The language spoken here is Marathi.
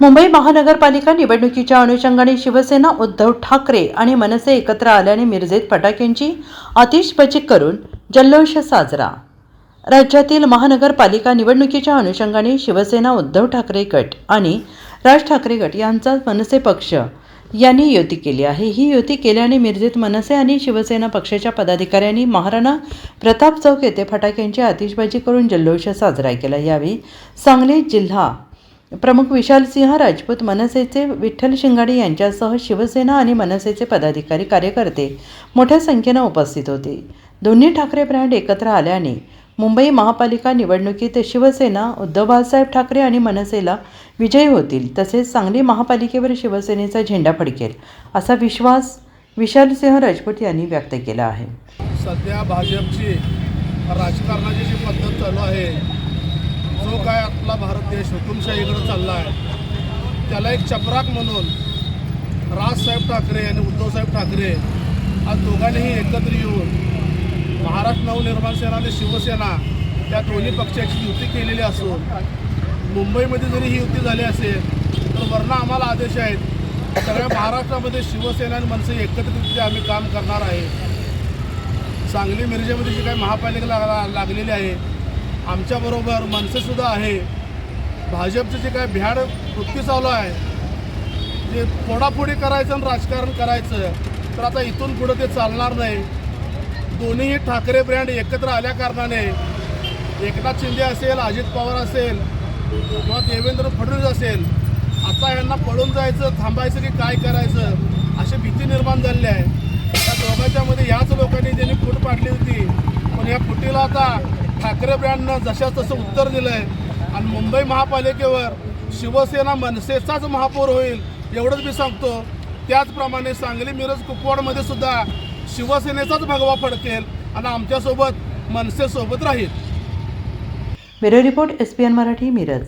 मुंबई महानगरपालिका निवडणुकीच्या अनुषंगाने शिवसेना उद्धव ठाकरे आणि मनसे एकत्र आल्याने मिरजेत फटाक्यांची आतिषबाजी करून जल्लोष साजरा. राज्यातील महानगरपालिका निवडणुकीच्या अनुषंगाने शिवसेना उद्धव ठाकरे गट आणि राज ठाकरे गट यांचा मनसे पक्ष यांनी युती केली आहे. ही युती केल्याने मिरजेत मनसे आणि शिवसेना पक्षाच्या पदाधिकाऱ्यांनी महाराणा प्रताप चौक येथे फटाक्यांची आतिषबाजी करून जल्लोष साजरा केला. यावेळी सांगली जिल्हा प्रमुख विशालसिंह राजपूत मनसेचे विठ्ठल शिंगाडे यांच्यासह शिवसेना आणि मनसेचे पदाधिकारी कार्यकर्ते मोठ्या संख्येनं उपस्थित होते. दोन्ही ठाकरे ब्रँड एकत्र आल्याने मुंबई महापालिका निवडणुकीत शिवसेना उद्धव बाळासाहेब ठाकरे आणि मनसेला विजयी होतील तसेच सांगली महापालिकेवर शिवसेनेचा झेंडा फडकेल असा विश्वास विशालसिंह राजपूत यांनी व्यक्त केला आहे. सध्या भाजपची राजकारणाची जी पद्धत चालू आहे जो काय आपला भारत देश हुकुमशाहीकडे चालला आहे. त्याला एक चपराक म्हणून राजसाहेब ठाकरे आणि उद्धवसाहेब ठाकरे आज दोघांनीही एकत्र येऊन महाराष्ट्र नवनिर्माण सेना आणि शिवसेना या दोन्ही पक्षाची युती केलेली असून मुंबईमध्ये जरी ही युती झाली असेल तर वरनं आम्हाला आदेश आहेत सगळ्या महाराष्ट्रामध्ये शिवसेना आणि मनसे एकत्रितरित्या आम्ही काम करणार आहे. सांगली मिरजेमध्ये जी काही महापालिका लाग लागलेली आहे आमच्याबरोबर मनसेसुद्धा आहे. भाजपचं जे काय भ्याड वृत्ती चालू आहे जे फोडाफोडी करायचं आणि राजकारण करायचं तर आता इथून पुढं ते चालणार नाही. दोन्हीही ठाकरे ब्रँड एकत्र आल्या कारणाने एकनाथ शिंदे असेल अजित पवार असेल किंवा देवेंद्र फडणवीस असेल आता यांना पळून जायचं थांबायचं की काय करायचं अशी भीती निर्माण झालेली आहे. त्या दोघांच्यामध्ये याच लोकांनी ज्यांनी फूट पाडली होती पण या फुटीला आता ठाकरे ब्रँडनं जशा तसं उत्तर दिलं आहे आणि मुंबई महापालिकेवर शिवसेना मनसेचाच महापौर होईल एवढंच मी सांगतो. त्याचप्रमाणे सांगली मिरज कुपवाडमध्ये सुद्धा शिवसेनेचाच भगवा फडकेल आणि आमच्यासोबत मनसेसोबत राहील. Bureau report S P N Marathi Miraj.